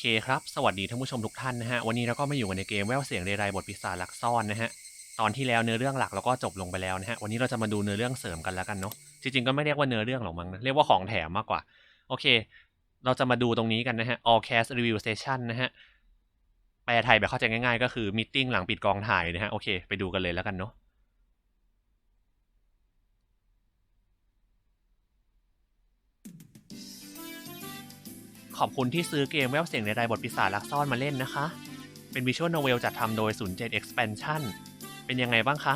เคครับ สวัสดีท่านผู้ชมทุกท่านนะฮะ วันนี้เราก็มาอยู่กันในเกมแววเสียงเรไรบทปีศาจลักซ่อนนะฮะ ตอนที่แล้วเนื้อเรื่องหลักเราก็จบลงไปแล้วนะฮะ วันนี้เราจะมาดูเนื้อเรื่องเสริมกันแล้วกันเนาะ จริงๆก็ไม่เรียกว่าเนื้อเรื่องหรอกมั้งนะ เรียกว่าของแถมมากกว่า โอเค เราจะมาดูตรงนี้กันนะฮะ all cast review session นะฮะ แปลไทยแบบเข้าใจง่ายๆ ก็คือมิ팅หลังปิดกองถ่ายนะฮะ โอเค ไปดูกันเลยแล้วกันเนาะ ขอบคุณที่ซื้อเกมแววเสียงในรายบทปีศาจลักซ่อนมาเล่นนะคะ เป็นวิชวลโนเวลจัดทำโดย 07 Expansion เป็นยังไงบ้างคะ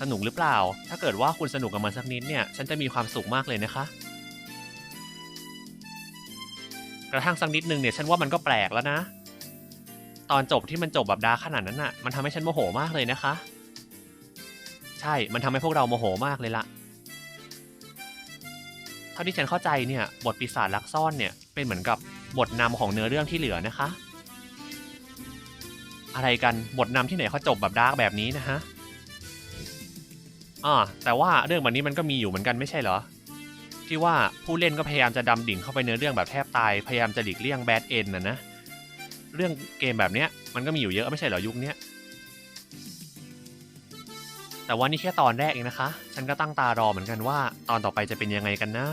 สนุกหรือเปล่า ถ้าเกิดว่าคุณสนุกกับมันสักนิดเนี่ย ฉันจะมีความสุขมากเลยนะคะ กระทั่งสักนิดนึงเนี่ย ฉันว่ามันก็แปลกแล้วนะ ตอนจบที่มันจบแบบดาขนาดนั้นน่ะ มันทำให้ฉันโมโหมากเลยนะคะ ใช่ มันทำให้พวกเราโมโหมากเลยละเท่าที่ฉันเข้าใจเนี่ย บทปีศาจลักซ่อนเนี่ย เป็นเหมือนกับบทนำของเนื้อเรื่องที่เหลือนะคะ อะไรกันบทนำที่ไหนเขาจบแบบดาร์กแบบนี้นะฮะอ่าแต่ว่าเรื่องแบบนี้มันก็มีอยู่เหมือนกันไม่ใช่เหรอ ที่ว่าผู้เล่นก็พยายามจะดำดิ่งเข้าไปเนื้อเรื่องแบบแทบตาย พยายามจะหลีกเลี่ยงแบดเอ็นนะนะ เรื่องเกมแบบเนี้ยมันก็มีอยู่เยอะไม่ใช่เหรอยุคเนี้ยแต่ว่านี่แค่ตอนแรกเองนะคะ ฉันก็ตั้งตารอเหมือนกันว่า ตอนต่อไปจะเป็นยังไงกันนะ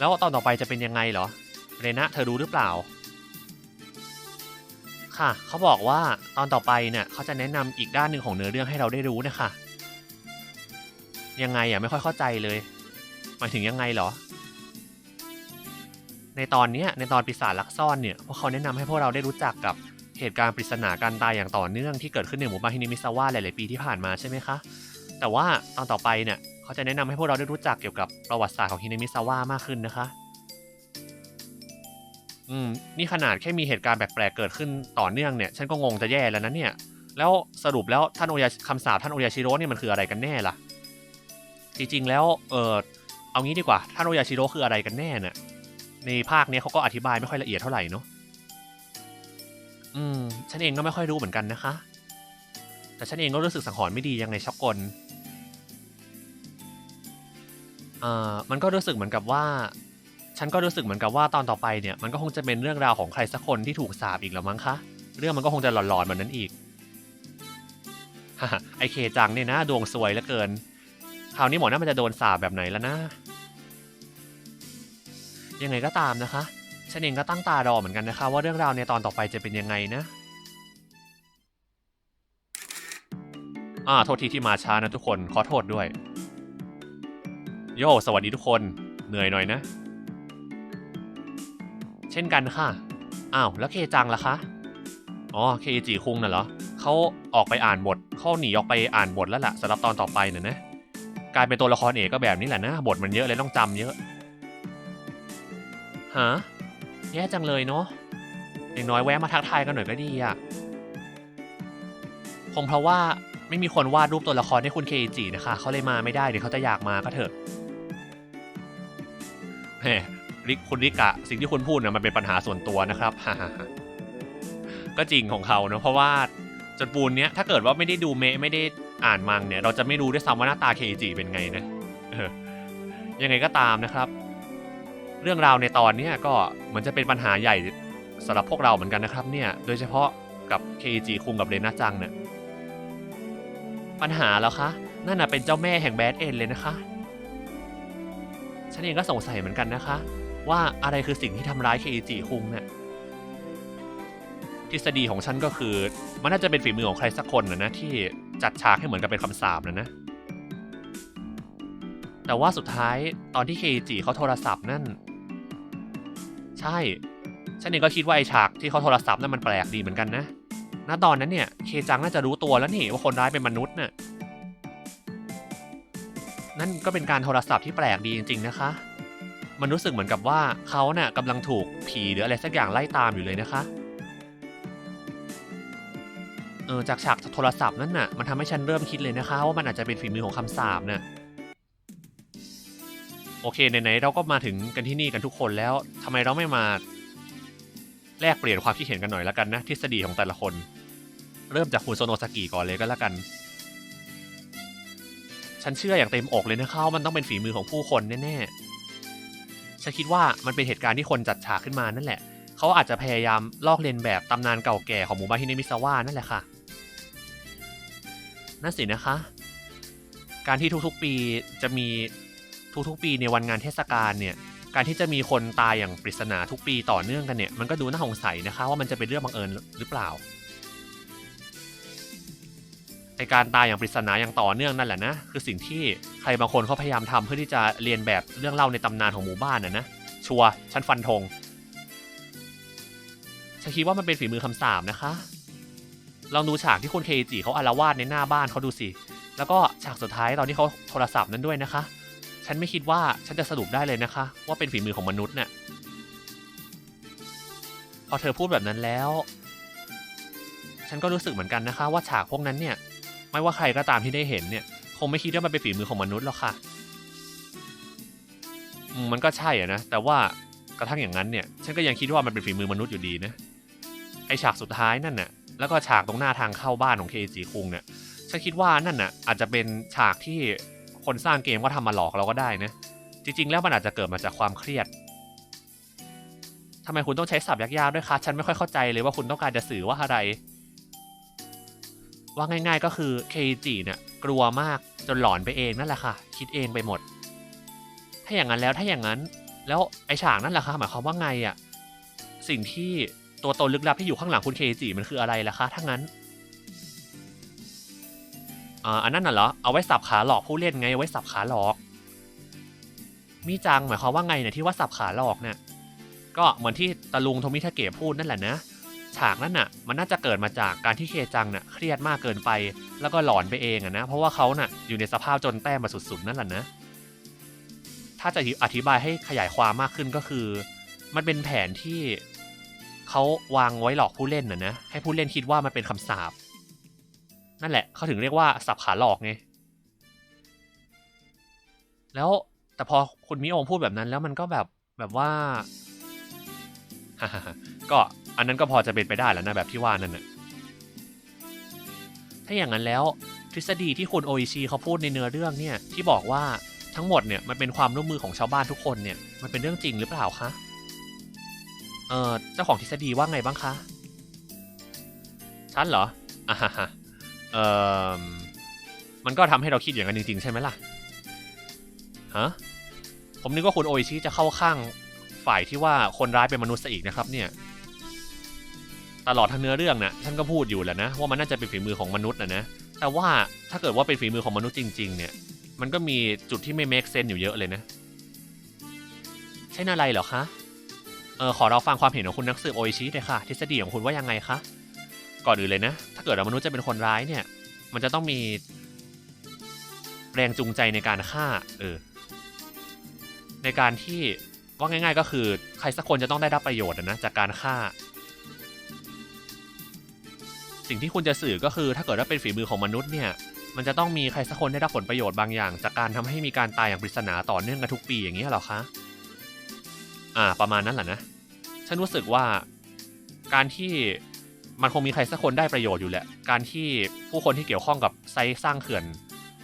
แล้วตอนต่อไปจะเป็นยังไงเหรอ เรนะเธอรู้หรือเปล่า ค่ะ เขาบอกว่าตอนต่อไปเนี่ยเขาจะแนะนำอีกด้านหนึ่งของเนื้อเรื่องให้เราได้รู้นะคะ ยังไงอะไม่ค่อยเข้าใจเลย หมายถึงยังไงเหรอ ในตอนนี้ในตอนปีศาจลักซ่อนเนี่ยพวกเขาแนะนำให้พวกเราได้รู้จักกับเหตุการณ์ปริศนาการตายอย่างต่อเนื่องที่เกิดขึ้นในหมู่บ้านฮินิมิซาวะหลาย ๆ ปีที่ผ่านมาใช่ไหมคะ แต่ว่าตอนต่อไปเนี่ย เขาจะแนะนำให้พวกเราได้รู้จักเกี่ยวกับประวัติศาสตร์ของฮินิมิซาวะมากขึ้นนะคะ อืม นี่ขนาดแค่มีเหตุการณ์แปลกๆเกิดขึ้นต่อเนื่องเนี่ย ฉันก็งงจะแย่แล้วนะเนี่ย แล้วสรุปแล้วท่านโอยาคำสาปท่านโอยาชิโร่เนี่ยมันคืออะไรกันแน่ล่ะ จริงๆแล้ว เออเอางี้ดีกว่า ท่านโอยาชิโร่คืออะไรกันแน่เนี่ย ในภาคเนี้ยเขาก็อธิบายไม่ค่อยละเอียดเท่าไหร่เนาะ อืม ฉันเองก็ไม่ค่อยรู้เหมือนกันนะคะ แต่ฉันเองก็รู้สึกสังหรณ์ไม่ดียังไงช็อกกล เอ่อมันก็รู้สึกเหมือนกับว่า ฉันก็รู้สึกเหมือนกับว่าตอนต่อไปเนี่ยมันก็คงจะเป็นเรื่องราวของใครสักคนที่ถูกสาปอีกแล้วมั้งคะ เรื่องมันก็คงจะหลอนๆแบบนั้นอีกฮ่าไอเคจังเนี่ยนะดวงซวยเหลือเกิน คราวนี้หมอน่ามันจะโดนสาปแบบไหนแล้วนะ ยังไงก็ตามนะคะฉันเองก็ตั้งตารอเหมือนกันนะคะ ว่าเรื่องราวในตอนต่อไปจะเป็นยังไงนะอ่าโทษทีที่มาช้านะทุกคนขอโทษด้วย โยสวัสดีทุกคน เหนื่อยหน่อยนะ เช่นกันค่ะ อ้าว แล้วเคจังล่ะคะ อ๋อ เคจิคุงน่ะเหรอเขาออกไปอ่านบทเขาหนีออกไปอ่านบทแล้วล่ะสำหรับตอนต่อไปน่ะนะ กลายเป็นตัวละครเอกก็แบบนี้แหละนะ บทมันเยอะเลยต้องจำเยอะ ฮะ แย่จังเลยเนาะอย่างน้อยแวะมาทักทายกันหน่อยก็ดีอะคงเพราะว่าไม่มีคนวาดรูปตัวละครให้คุณเคจินะคะ เขาเลยมาไม่ได้เดี๋ยวเขาจะอยากมาก็เถอะ ริกคุณริกะสิ่งที่คุณพูดนะมันเป็นปัญหาส่วนตัวนะครับฮ่าก็จริงของเขาเนอะเพราะว่าจนปูนเนี้ยถ้าเกิดว่าไม่ได้ดูเมะไม่ได้อ่านมังเนี่ย เราจะไม่รู้ด้วยซ้ำว่าหน้าตาเคจิเป็นไงนะยังไงก็ตามนะครับ เรื่องราวในตอนเนี้ก็เหมือนจะเป็นปัญหาใหญ่สำหรับพวกเราเหมือนกันนะครับ เนี่ยโดยเฉพาะกับเคจิคุงกับเรนาจังเนี่ยปัญหาแล้วคะนั่นน่ะเป็นเจ้าแม่แห่งแบดเอ็นเลยนะคะ ฉันเองก็สงสัยเหมือนกันนะคะ ว่าอะไรคือสิ่งที่ทำร้ายเคอิจิคุงเนี่ยทฤษฎีของฉันก็คือ มันน่าจะเป็นฝีมือของใครสักคนนะนะที่จัดฉากให้เหมือนกับเป็นคำสาปนะนะ แต่ว่าสุดท้ายตอนที่เคจิเขาโทรศัพท์นั่น ใช่ ฉันเองก็คิดว่าไอฉากที่เขาโทรศัพท์นั่นมันแปลกดีเหมือนกันนะณตอนนั้นเนี่ยเคจังน่าจะรู้ตัวแล้วนี่ว่าคนร้ายเป็นมนุษย์น่ะนั่นก็เป็นการโทรศัพท์ที่แปลกดีจริง ๆ นะคะ มันรู้สึกเหมือนกับว่าเขาเนี่ยกำลังถูกผีหรืออะไรสักอย่างไล่ตามอยู่เลยนะคะเออจากฉากโทรศัพท์นั่นน่ะมันทำให้ฉันเริ่มคิดเลยนะคะ ว่ามันอาจจะเป็นฝีมือของคำสาปน่ะโอเคไหนๆเราก็มาถึงกันที่นี่กันทุกคนแล้วทำไมเราไม่มาแลกเปลี่ยนความคิดเห็นกันหน่อยล้วกันนะทฤษฎีของแต่ละคน เริ่มจากคุณโซโนสกิก่อนเลยก็แล้วกัน ฉันเชื่ออย่างเต็มอกเลยนะคะว่ามันต้องเป็นฝีมือของผู้คนแน่ ฉันคิดว่ามันเป็นเหตุการณ์ที่คนจัดฉากขึ้นมานั่นแหละ เขาอาจจะพยายามลอกเลียนแบบตำนานเก่าแก่ของหมู่บ้านฮิเนมิซาวะนั่นแหละค่ะ นั่นสินะคะ การที่ทุกๆปีจะมีทุกๆ ปีในวันงานเทศกาลเนี่ย การที่จะมีคนตายอย่างปริศนาทุกปีต่อเนื่องกันเนี่ย มันก็ดูน่าสงสัยนะคะ ว่ามันจะเป็นเรื่องบังเอิญหรือเปล่า ไอการตายอย่างปริศนาอย่างต่อเนื่องนั่นแหละนะ คือสิ่งที่ใครบางคนเขาพยายามทำเพื่อที่จะเรียนแบบเรื่องเล่าในตำนานของหมู่บ้านนะนะ ชัวร์ฉันฟันธงฉันคิดว่ามันเป็นฝีมือคำสาบนะคะลองดูฉากที่คุณเคจิเขาอารวาสในหน้าบ้านเขาดูสิ แล้วก็ฉากสุดท้ายตอนที่เขาโทรศัพท์นั้นด้วยนะคะ ฉันไม่คิดว่าฉันจะสรุปได้เลยนะคะ ว่าเป็นฝีมือของมนุษย์เนี่ยพอเธอพูดแบบนั้นแล้ว ฉันก็รู้สึกเหมือนกันนะคะ ว่าฉากพวกนั้นเนี่ย ไม่ว่าใครก็ตามที่ได้เห็นเนี่ย คงไม่คิดว่ามันเป็นฝีมือของมนุษย์หรอกค่ะ มันก็ใช่อะนะ แต่ว่ากระทั่งอย่างนั้นเนี่ย ฉันก็ยังคิดว่ามันเป็นฝีมือมนุษย์อยู่ดีนะ ไอฉากสุดท้ายนั่นน่ะ แล้วก็ฉากตรงหน้าทางเข้าบ้านของเคจิคุงเนี่ย ฉันคิดว่านั่นน่ะ อาจจะเป็นฉากที่คนสร้างเกมก็ทำมาหลอกเราก็ได้นะ จริง ๆ แล้วมันอาจจะเกิดมาจากความเครียดทำไมคุณต้องใช้ศัพท์ยากๆด้วยคะ ฉันไม่ค่อยเข้าใจเลยว่าคุณต้องการจะสื่อว่าอะไร ว่าง่าย ๆ ก็คือเคจิเนี่ยกลัวมากจนหลอนไปเองนั่นแหละค่ะ คิดเองไปหมด ถ้าอย่างนั้นแล้วถ้าอย่างนั้น แล้วไอฉากนั่นแหละค่ะหมายความว่าไงอะสิ่งที่ตัวตนลึกลับที่อยู่ข้างหลังคุณเคจิมันคืออะไรล่ะคะถ้างั้นอันนั้นน่ะเหรอ เอาไว้สับขาหลอกผู้เล่นไงเอาไว้สับขาหลอก มีจังหมายความว่าไงเนี่ยที่ว่าสับขาหลอกเนี่ย ก็เหมือนที่ตะลุงโทมิทาเกะพูดนั่นแหละนะ ฉากนั้นน่ะ มันน่าจะเกิดมาจากการที่เคจังน่ะเครียดมากเกินไป แล้วก็หลอนไปเองอะนะเพราะว่าเขาน่ะอยู่ในสภาพจนแต้มมาสุดๆนั่นแหละนะถ้าจะอธิบายให้ขยายความมากขึ้นก็คือ มันเป็นแผนที่เขาวางไว้หลอกผู้เล่นนะนะให้ผู้เล่นคิดว่ามันเป็นคำสาปนั่นแหละเขาถึงเรียกว่าสับขาหลอกไงแล้วแต่พอคุณมิโอมพูดแบบนั้นแล้วมันก็แบบแบบว่า ก็อันนั้นก็พอจะเป็นไปได้แล้วนะแบบที่ว่านั่นนะถ้าอย่างนั้นแล้วทฤษฎีที่คุณโออิชิเขาพูดในเนื้อเรื่องเนี่ยที่บอกว่าทั้งหมดเนี่ยมันเป็นความร่วมมือของชาวบ้านทุกคนเนี่ยมันเป็นเรื่องจริงหรือเปล่าคะเออเจ้าของทฤษฎีว่าไงบ้างคะฉันเหรออ่าฮะเออมันก็ทำให้เราคิดอย่างนั้นจริงๆใช่ไหมล่ะฮะผมนึกว่าคุณโออิชิจะเข้าข้าง ฝ่ายที่ว่าคนร้ายเป็นมนุษย์ซะอีกนะครับเนี่ย ตลอดทั้งเนื้อเรื่องนะท่านก็พูดอยู่แหละนะว่ามันน่าจะเป็นฝีมือของมนุษย์นะนะแต่ว่าถ้าเกิดว่าเป็นฝีมือของมนุษย์จริง ๆ เนี่ย มันก็มีจุดที่ไม่ make sense อยู่เยอะเลยนะ ใช่นอะไรเหรอคะเออขอเราฟังความเห็นของคุณนักสืบโออิชิเลยค่ะ ทฤษฎีของคุณว่ายังไงคะก่อนอื่นเลยนะ ถ้าเกิดว่ามนุษย์จะเป็นคนร้ายเนี่ย มันจะต้องมีแรงจูงใจในการฆ่าเออในการที่ ว่าง่าย ๆ ก็คือใครสักคนจะต้องได้รับประโยชน์นะจากการฆ่า สิ่งที่คุณจะสื่อก็คือถ้าเกิดว่าเป็นฝีมือของมนุษย์เนี่ยมันจะต้องมีใครสักคนได้รับผลประโยชน์บางอย่าง จากการทำให้มีการตายอย่างปริศนาต่อเนื่องกันทุกปีอย่างนี้หรอคะ อ่า ประมาณนั้นแหละนะ ฉันรู้สึกว่าการที่มันคงมีใครสักคนได้ประโยชน์อยู่แหละ การที่ผู้คนที่เกี่ยวข้องกับไซต์สร้างเขื่อน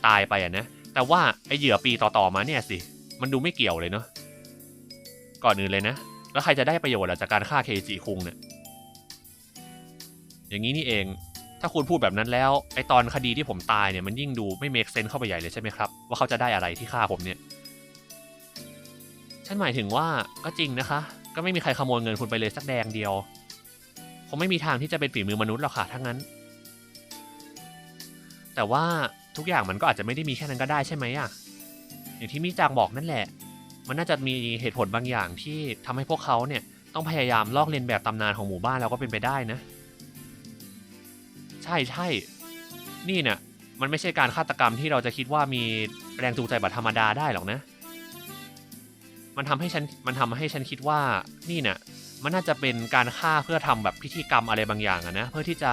ตายไปอะนะ แต่ว่าไอเหยื่อปีต่อๆมาเนี่ยสิ มันดูไม่เกี่ยวเลยเนาะ ก่อนอื่นเลยนะ แล้วใครจะได้ประโยชน์ล่ะจากการฆ่าเคจิคุงเนี่ยอย่างนี้นี่เองถ้าคุณพูดแบบนั้นแล้วไอตอนคดีที่ผมตายเนี่ยมันยิ่งดูไม่เมคเซนเข้าไปใหญ่เลยใช่ไหมครับ ว่าเขาจะได้อะไรที่ฆ่าผมเนี่ย ฉันหมายถึงว่าก็จริงนะคะ ก็ไม่มีใครขโมยเงินคุณไปเลยสักแดงเดียวคงไม่มีทางที่จะเป็นฝีมือมนุษย์หรอกค่ะทั้งนั้น แต่ว่าทุกอย่างมันก็อาจจะไม่ได้มีแค่นั้นก็ได้ใช่ไหมอะอย่างที่มิจางบอกนั่นแหละ มันน่าจะมีเหตุผลบางอย่างที่ทำให้พวกเขาเนี่ยต้องพยายามลอกเลียนแบบตำนานของหมู่บ้านแล้วก็เป็นไปได้นะ ใช่ใช่นี่เนี่ยมันไม่ใช่การฆาตกรรมที่เราจะคิดว่ามีแรงจูงใจแบบธรรมดาได้หรอกนะ มันทำให้ฉันมันทำให้ฉันคิดว่านี่เนี่ยมันน่าจะเป็นการฆ่าเพื่อทำแบบพิธีกรรมอะไรบางอย่างอะนะเพื่อที่จะ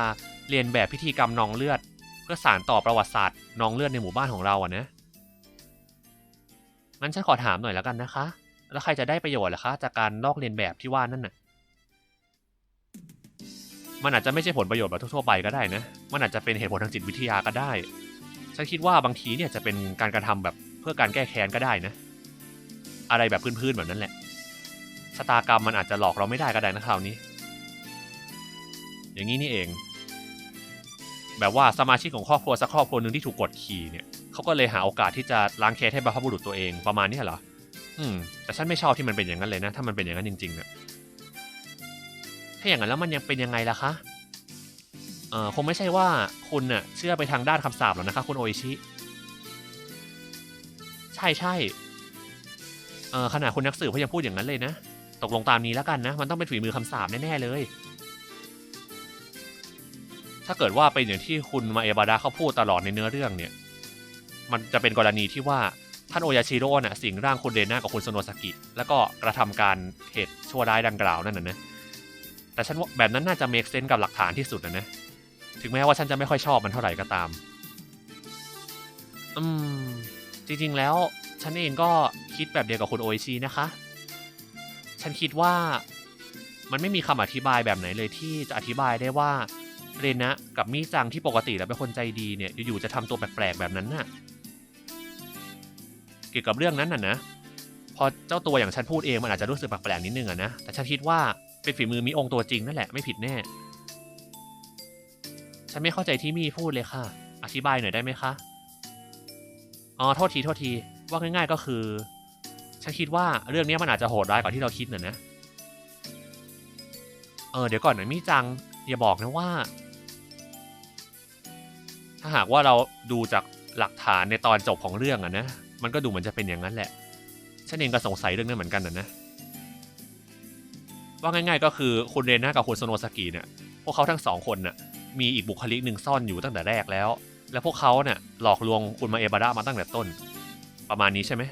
เรียนแบบพิธีกรรมนองเลือด เพื่อสานต่อประวัติศาสตร์นองเลือดในหมู่บ้านของเราอะนะ งั้นฉันขอถามหน่อยแล้วกันนะคะ แล้วใครจะได้ประโยชน์ล่ะคะ จากการลอกเลียนแบบที่ว่านั่นน่ะ มันอาจจะไม่ใช่ผลประโยชน์แบบทั่วๆไปก็ได้นะ มันอาจจะเป็นเหตุผลทางจิตวิทยาก็ได้ ฉันคิดว่าบางทีเนี่ยจะเป็นการกระทำแบบเพื่อการแก้แค้นก็ได้นะ อะไรแบบพื้นๆแบบนั้นแหละ ชะตากรรมมันอาจจะหลอกเราไม่ได้ก็ได้นะคราวนี้ อย่างนี้นี่เอง แบบว่าสมาชิกของครอบครัวสักครอบครัวหนึ่งที่ถูกกดขี่เนี่ย เขาก็เลยหาโอกาสที่จะล้างแค้นให้บรรพบุรุษตัวเองประมาณนี้เหรอ อืม แต่ฉันไม่ชอบที่มันเป็นอย่างนั้นเลยนะ ถ้ามันเป็นอย่างนั้นจริงๆเนี่ยถ้าอย่างนั้นแล้วมันยังเป็นยังไงล่ะคะ เอ่อ คงไม่ใช่ว่าคุณเน่ะเชื่อไปทางด้านคำสาปหรอกนะคะ คุณโออิชิ ใช่ใช่ เอ่อ ขนาดคุณนักสืบเขายังพูดอย่างนั้นเลยนะ ตกลงตามนี้แล้วกันนะ มันต้องเป็นฝีมือคำสาปแน่ๆเลย ถ้าเกิดว่าเป็นอย่างที่คุณมาเอบาดาเขาพูดตลอดในเนื้อเรื่องเนี่ย มันจะเป็นกรณีที่ว่าท่านโอยาชิโร่น่ะสิงร่างคุณเดน่ากับคุณโซโนสกิ แล้วก็กระทำการเหตุชั่วร้ายดังกล่าวนั่นน่ะนะแต่ฉันว่าแบบนั้นน่าจะเมคเซนกับหลักฐานที่สุดนะนะถึงแม้ว่าฉันจะไม่ค่อยชอบมันเท่าไหร่ก็ตาม อืม จริงๆแล้วฉันเองก็คิดแบบเดียวกับคุณโอชินะคะ ฉันคิดว่ามันไม่มีคำอธิบายแบบไหนเลยที่จะอธิบายได้ว่าเรนะกับมี่จังที่ปกติแล้วเป็นคนใจดีเนี่ยอยู่ๆจะทำตัวแปลกๆแบบนั้นน่ะ เกี่ยวกับเรื่องนั้นน่ะนะพอเจ้าตัวอย่างฉันพูดเองมันอาจจะรู้สึกแปลกๆนิดนึงอะนะแต่ฉันคิดว่าเป็นฝีมือมีองค์ตัวจริงนั่นแหละไม่ผิดแน่ ฉันไม่เข้าใจที่มี่พูดเลยค่ะ อธิบายหน่อยได้ไหมคะอ๋อโทษทีโทษทีว่าง่าย ๆก็คือ ฉันคิดว่าเรื่องนี้มันอาจจะโหดร้ายกว่าที่เราคิดน่ะนะเออเดี๋ยวก่อนหนะมี่จังอย่าบอกนะว่า ถ้าหากว่าเราดูจากหลักฐานในตอนจบของเรื่องอะนะ มันก็ดูเหมือนจะเป็นอย่างนั้นแหละ ฉันเองก็สงสัยเรื่องนั้นเหมือนกันนะนะว่าง่ายๆก็คือคุณเรนน่ากับคุณโซโนสกิเนี่ยพวกเขาทั้งสองคนน่ะมีอีกบุคลิกหนึ่งซ่อนอยู่ตั้งแต่แรกแล้ว และพวกเขาเนี่ยหลอกลวงคุณมาเอบาระมาตั้งแต่ต้น ประมาณนี้ใช่ไหม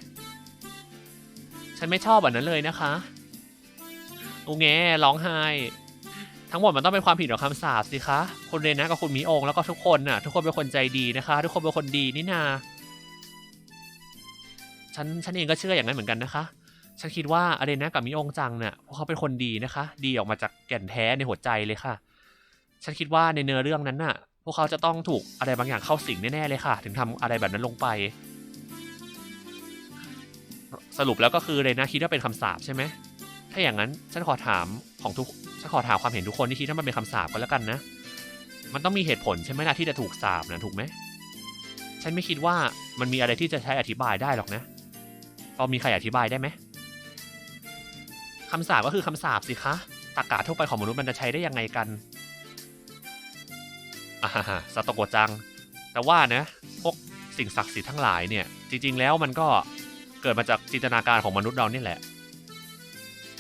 ฉันไม่ชอบแบบนั้นเลยนะคะโอแงร้องไห้ทั้งหมดมันต้องเป็นความผิดของคำสาปสิคะคุณเรนนะกับคุณมีองแล้วก็ทุกคนน่ะทุกคนเป็นคนใจดีนะคะ ทุกคนเป็นคนดีนี่นา ฉันฉันเองก็เชื่ออย่างนั้นเหมือนกันนะคะ ฉันคิดว่าอาเรนะกับมิองจังเนี่ยพวกเขาเป็นคนดีนะคะ ดีออกมาจากแก่นแท้ในหัวใจเลยค่ะ ฉันคิดว่าในเนื้อเรื่องนั้นน่ะ พวกเขาจะต้องถูกอะไรบางอย่างเข้าสิงแน่ๆเลยค่ะ ถึงทำอะไรแบบนั้นลงไป สรุปแล้วก็คือเรนะคิดว่าเป็นคำสาปใช่ไหมถ้าอย่างนั้นฉันขอถามของทุกฉันขอถามความเห็นทุกคนที่คิดว่ามันเป็นคำสาปก็แล้วกันนะ มันต้องมีเหตุผลใช่ไหมล่ะที่จะถูกสาปนะถูกไหมฉันไม่คิดว่ามันมีอะไรที่จะใช้อธิบายได้หรอกนะ อมีใครอธิบายได้ไหมคำสาปก็คือคำสาปสิคะตากาทั่วไปของมนุษย์มันจะใช้ได้ยังไงกันอ่าฮะสตโกจัง แต่ว่านะพวกสิ่งศักดิ์สิทธิ์ทั้งหลายเนี่ย จริง ๆ แล้วมันก็เกิดมาจากจินตนาการของมนุษย์เรานี่แหละ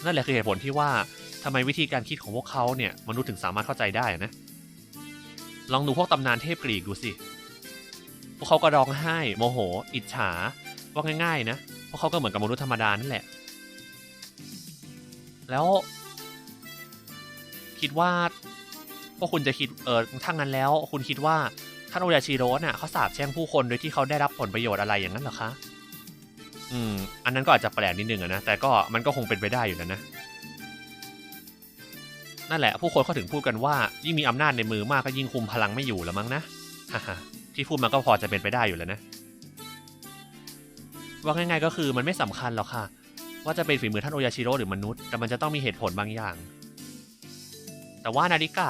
นั่นแหละคือเหตุผลที่ว่าทำไมวิธีการคิดของพวกเขาเนี่ยมนุษย์ถึงสามารถเข้าใจได้นะ ลองดูพวกตำนานเทพกรีกดูสิ พวกเขาก็ร้องไห้ โมโห อิจฉา ว่าง่าย ๆ นะ พวกเขาก็เหมือนกับมนุษย์ธรรมดานั่นแหละ แล้วคิดว่าพวกคุณจะคิดเออถ้างั้นแล้ว คุณคิดว่าท่านโอยาชิโร่น่ะเขาสาบแช่งผู้คนโดยที่เขาได้รับผลประโยชน์อะไรอย่างนั้นหรอคะ อืม อันนั้นก็อาจจะแปลกนิดนึงอะนะ แต่ก็มันก็คงเป็นไปได้อยู่แล้วนะ นั่นแหละ ผู้คนเขาถึงพูดกันว่า ยิ่งมีอำนาจในมือมากก็ยิ่งคุมพลังไม่อยู่แล้วมั้งนะ ฮ่าที่พูดมาก็พอจะเป็นไปได้อยู่แล้วนะ ว่าง่ายๆก็คือมันไม่สำคัญหรอกค่ะ ว่าจะเป็นฝีมือท่านโอยาชิโร่หรือมนุษย์ แต่มันจะต้องมีเหตุผลบางอย่าง แต่ว่านาฬิกา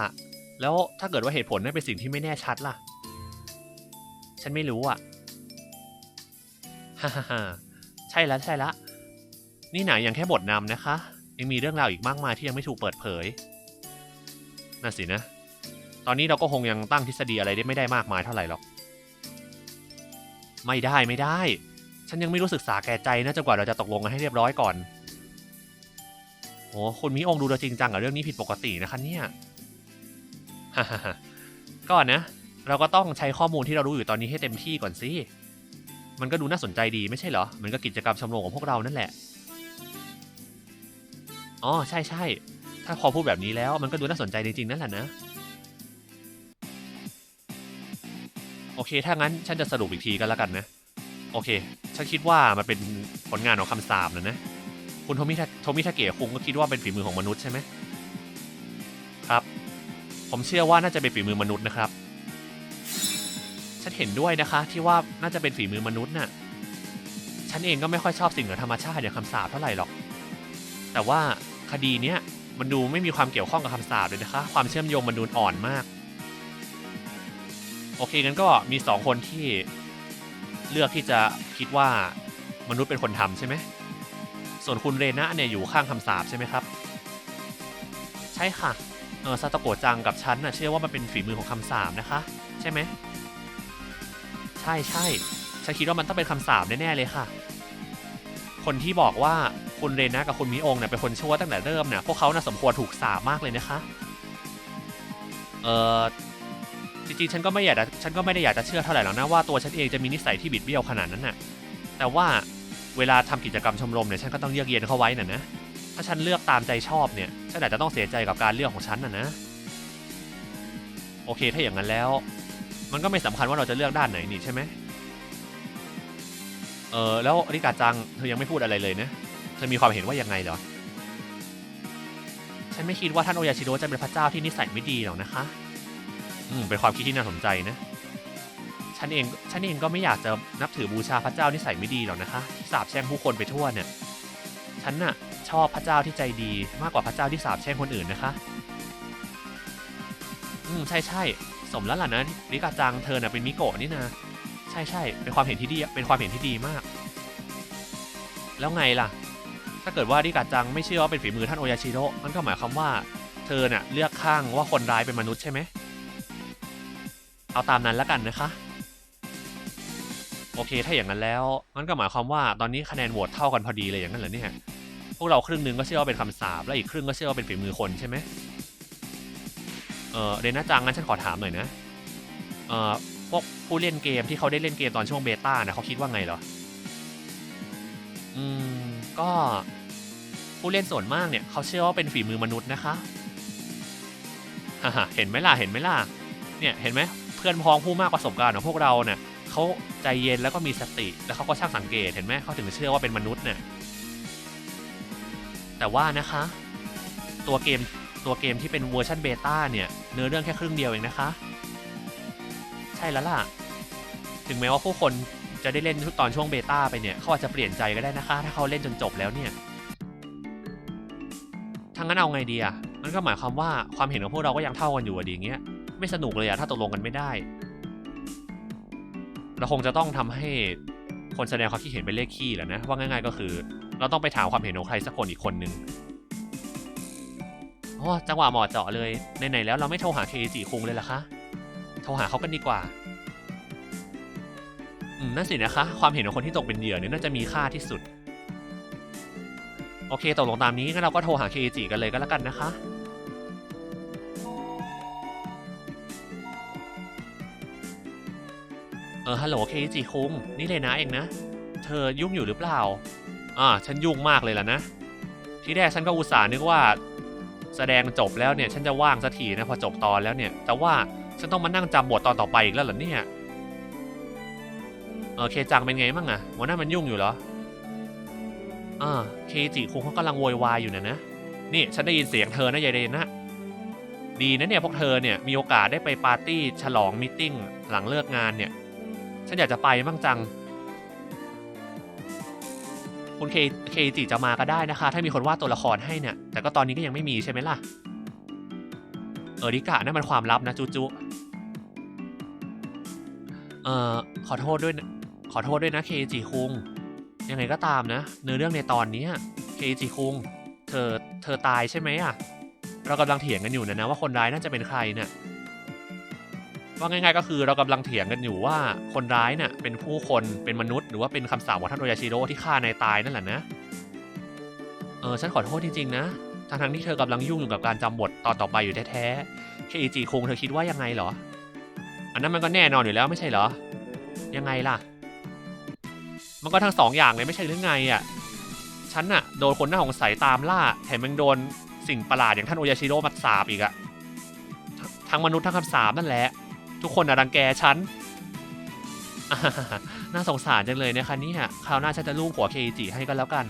แล้วถ้าเกิดว่าเหตุผลนั่นเป็นสิ่งที่ไม่แน่ชัดล่ะ ฉันไม่รู้อะฮ่าฮ่าใช่แล้วใช่ละ นี่หนายังแค่บทนำนะคะ ยังมีเรื่องราวอีกมากมายที่ยังไม่ถูกเปิดเผยน่าสินะ ตอนนี้เราก็คงยังตั้งทฤษฎีอะไรได้ไม่ได้มากมายเท่าไหร่หรอก ไม่ได้ไม่ได้ ฉันยังไม่รู้ศึกษาแก่ใจนะจนกว่าเราจะตกลงกันให้เรียบร้อยก่อนโอ้คุณมิองดูจริงจังกับเรื่องนี้ผิดปกตินะคะเนี่ยก่อนนะ เราก็ต้องใช้ข้อมูลที่เรารู้อยู่ตอนนี้ให้เต็มที่ก่อนสิ มันก็ดูน่าสนใจดีไม่ใช่เหรอมือนกับกิจกรรมชมรมของพวกเรานั่นแหละ อ๋อใช่ใช่ ถ้าพอพูดแบบนี้แล้วมันก็ดูน่าสนใจจริงๆนั่นแหละนะ โอเค ถ้างั้นฉันจะสรุปอีกทีกันแล้วกันนะ โอเค ฉันคิดว่ามันเป็นผลงานของคำสาปนะนะ คุณโทมิทาโทมิทาเกะคุงก็คิดว่าเป็นฝีมือของมนุษย์ใช่ไหมครับ ผมเชื่อว่าน่าจะเป็นฝีมือมนุษย์นะครับ ฉันเห็นด้วยนะคะ ที่ว่าน่าจะเป็นฝีมือมนุษย์น่ะ ฉันเองก็ไม่ค่อยชอบสิ่งเหนือธรรมชาติอย่างคำสาปเท่าไหร่หรอก แต่ว่าคดีเนี้ยมันดูไม่มีความเกี่ยวข้องกับคำสาปเลยนะคะ ความเชื่อมโยงมันดูอ่อนมาก โอเคงั้นก็มีสองคนที่ เลือกที่จะคิดว่ามนุษย์เป็นคนทำใช่ไหม ส่วนคุณเรนะเนี่ยอยู่ข้างคำสาปใช่ไหมครับ ใช่ค่ะ เออซาโตโกะจังกับฉันน่ะเชื่อว่ามันเป็นฝีมือของคำสาปนะคะ ใช่ไหม ใช่ใช่ฉันคิดว่ามันต้องเป็นคำสาปแน่ๆเลยค่ะ คนที่บอกว่าคุณเรนะกับคุณมิองเนี่ยเป็นคนชั่วตั้งแต่เริ่มเนี่ยพวกเขาน่ะสมควรถูกสาปมากเลยนะคะ เออ จริงๆ ฉันก็ไม่อยากฉันก็ไม่ได้อยากจะเชื่อเท่าไหร่หรอกนะว่าตัวฉันเองจะมีนิสัยที่บิดเบี้ยวขนาดนั้นน่ะ แต่ว่าเวลาทำกิจกรรมชมรมเนี่ยฉันก็ต้องเยือกเย็นเข้าไว้น่ะนะ ถ้าฉันเลือกตามใจชอบเนี่ย ฉันอาจจะต้องเสียใจกับการเลือกของฉันน่ะนะ โอเคถ้าอย่างนั้นแล้ว มันก็ไม่สำคัญว่าเราจะเลือกด้านไหนนี่ใช่ไหมเออแล้วริกาจังเธอยังไม่พูดอะไรเลยนะ เธอมีความเห็นว่ายังไงเหรอ ฉันไม่คิดว่าท่านโอยาชิโร่จะเป็นพระเจ้าที่นิสัยไม่ดีหรอกนะคะ อืมเป็นความคิดที่น่าสนใจนะ ฉันเองฉันเองก็ไม่อยากจะนับถือบูชาพระเจ้านิสัยไม่ดีหรอกนะคะที่สาบแช่งผู้คนไปทั่วเนี่ย ฉันน่ะชอบพระเจ้าที่ใจดีมากกว่าพระเจ้าที่สาบแช่งคนอื่นนะคะ อืมใช่ใช่สมแล้วล่ะนะริกาจังเธอน่ะเป็นมิโกะนี่นะใช่ใช่เป็นความเห็นที่ดีเป็นความเห็นที่ดีมาก แล้วไงล่ะ ถ้าเกิดว่าริกาจังไม่เชื่อว่าเป็นฝีมือท่านโอยาชิโร่มันก็หมายความว่า เธอน่ะเลือกข้างว่าคนร้ายเป็นมนุษย์ใช่ไหม เอาตามนั้นแล้วกันนะคะ โอเค ถ้าอย่างนั้นแล้วมันก็หมายความว่าตอนนี้คะแนนโหวตเท่ากันพอดีเลยอย่างนั้นเหรอเนี่ย พวกเราครึ่งหนึงก็เชื่อว่าเป็นคำสาปและอีกครึ่งก็เชื่อว่าเป็นฝีมือคนใช่ไหมเออเรน่าจังงั้นฉันขอถามหน่อยนะ เออพวกผู้เล่นเกมที่เขาได้เล่นเกมตอนช่วงเบต้านะเขาคิดว่าไงเหรอ อืม ก็ผู้เล่นส่วนมากเนี่ยเขาเชื่อว่าเป็นฝีมือมนุษย์นะคะฮ่าฮ่าเห็นไหมล่ะ เห็นไหมล่ะ เนี่ย เห็นไหม เพื่อนพ้องผู้มากประสบการณ์ของพวกเราเนี่ยเขาใจเย็นแล้วก็มีสติ แล้วเขาก็ช่างสังเกตเห็นไหมเขาถึงเชื่อว่าเป็นมนุษย์เนี่ยแต่ว่านะคะ ตัวเกมตัวเกมที่เป็นเวอร์ชันเบต้าเนี่ยเนื้อเรื่องแค่ครึ่งเดียวเองนะคะ ใช่แล้วล่ะ ถึงแม้ว่าผู้คนจะได้เล่นตอนช่วงเบต้าไปเนี่ยเขาอาจจะเปลี่ยนใจก็ได้นะคะ ถ้าเขาเล่นจนจบแล้วเนี่ยทั้งนั้นเอาไงดีอะมันก็หมายความว่าความเห็นของพวกเราก็ยังเท่ากันอยู่อะดีเงี้ย ไม่สนุกเลยอะถ้าตกลงกันไม่ได้ เราคงจะต้องทำให้คนแสดงความคิดเห็นเป็นเลขขี้แหละนะ ว่าง่ายๆก็คือ เราต้องไปถามความเห็นของใครสักคนอีกคนนึงอ๋อจังหวะเหมาะเจาะเลยไหนๆแล้วเราไม่โทรหาเคจิคุงเลยล่ะคะโทรหาเขากันดีกว่าอืมนั่นสินะคะ ความเห็นของคนที่ตกเป็นเหยื่อเนี่ยน่าจะมีค่าที่สุด โอเคตกลงตามนี้งั้นเราก็โทรหาเคจิกันเลยก็แล้วกันนะคะ ออฮัลโหลเคจิคุงนี่เลยนะเองนะ เธอยุ่งอยู่หรือเปล่า อ่า ฉันยุ่งมากเลยล่ะนะ ที่แรกฉันก็อุตส่าห์นึกว่า แสดงจบแล้วเนี่ย ฉันจะว่างสักทีนะพอจบตอนแล้วเนี่ย แต่ว่าฉันต้องมานั่งจำบทตอนต่อไปอีกแล้วเหรอเนี่ยเออเคจังเป็นไงบ้างอะวันนั้นมันยุ่งอยู่เหรออ่าเคจิคุงเขากำลังโวยวายอยู่นะนะ นี่ฉันได้ยินเสียงเธอนะยายเรนนะ ดีนะเนี่ยพวกเธอเนี่ยมีโอกาสได้ไปปาร์ตี้ฉลองมิ팅หลังเลิกงานเนี่ย ฉันอยากจะไปบ้างจัง คุณเคเคจิจะมาก็ได้นะคะ ถ้ามีคนวาดตัวละครให้เนี่ย แต่ก็ตอนนี้ก็ยังไม่มีใช่ไหมล่ะ เออริกะนั่นมันความลับนะจูจูเอ่อขอโทษด้วยนะขอโทษด้วยนะเคจิคุง ยังไงก็ตามนะ เนื้อเรื่องในตอนนี้เคจิคุง เธอ เธอตายใช่ไหมอะเรากำลังเถียงกันอยู่นะนะว่าคนร้ายน่าจะเป็นใครเนี่ย ว่าง่ายๆก็คือเรากำลังเถียงกันอยู่ว่าคนร้ายเนี่ยเป็นผู้คนเป็นมนุษย์ หรือว่าเป็นคำสาปของท่านโอยาชิโร่ที่ฆ่านายตายนั่นแหละนะ เออฉันขอโทษจริงๆนะทั้งทั้งที่เธอกำลังยุ่งอยู่กับการจำบทตอนต่อไปอยู่แท้ๆเคอิจิคงเธอคิดว่ายังไงเหรอ อันนั้นมันก็แน่นอนอยู่แล้วไม่ใช่เหรอ ยังไงล่ะ มันก็ทั้งสองอย่างเลยไม่ใช่หรือไงอะฉันน่ะโดนคนหน้าสงสัยตามล่าแถมยังโดนสิ่งประหลาดอย่างท่านโอยาชิโร่มาสาบอีกอะทั้งทั้งมนุษย์ทั้งคำสาปนั่นแหละ ทุกคนน่ะรังแกฉันน่าสงสารจังเลยนะคะนี่ยคราวหน้าฉันจะลูกหัวเคจิให้ก็แล้วกัน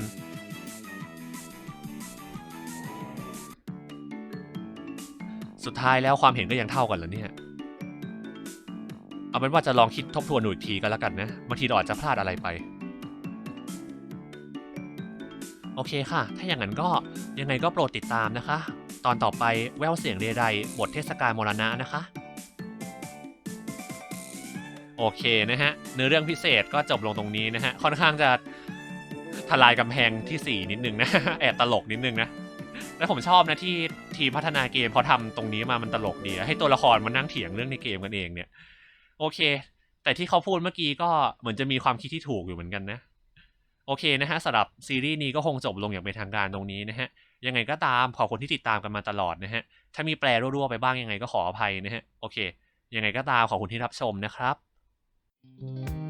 สุดท้ายแล้วความเห็นก็ยังเท่ากันเหรอเนี่ย เอาเป็นว่าจะลองคิดทบทวนดูอีกทีก็แล้วกันนะบางทีเราอาจจะพลาดอะไรไปโออเคค่ะ ถ้าอย่างนั้นก็ยังไงก็โปรดติดตามนะคะ ตอนต่อไปแววเสียงเรไรบทเทศกาลมรณะนะคะ โอเคนะฮะเนื้อเรื่องพิเศษก็จบลงตรงนี้นะฮะค่อนข้างจะทลายกำแพงที่ 4 นิดนึงนะ แอบตลกนิดนึงนะ แล้วผมชอบนะที่ทีมพัฒนาเกมเขาทำตรงนี้มามันตลกดีให้ตัวละครมานั่งเถียงเรื่องในเกมกันเองเนี่ย โอเค แต่ที่เขาพูดเมื่อกี้ก็เหมือนจะมีความคิดที่ถูกอยู่เหมือนกันนะ โอเคนะฮะสำหรับซีรีส์นี้ก็คงจบลงอย่างเป็นทางการตรงนี้นะฮะ ยังไงก็ตามขอบคุณที่ติดตามกันมาตลอดนะฮะ ถ้ามีแปลรั่วๆไปบ้างยังไงก็ขออภัยนะฮะ โอเค ยังไงก็ตามขอบคุณที่รับชมนะครับ Thank you.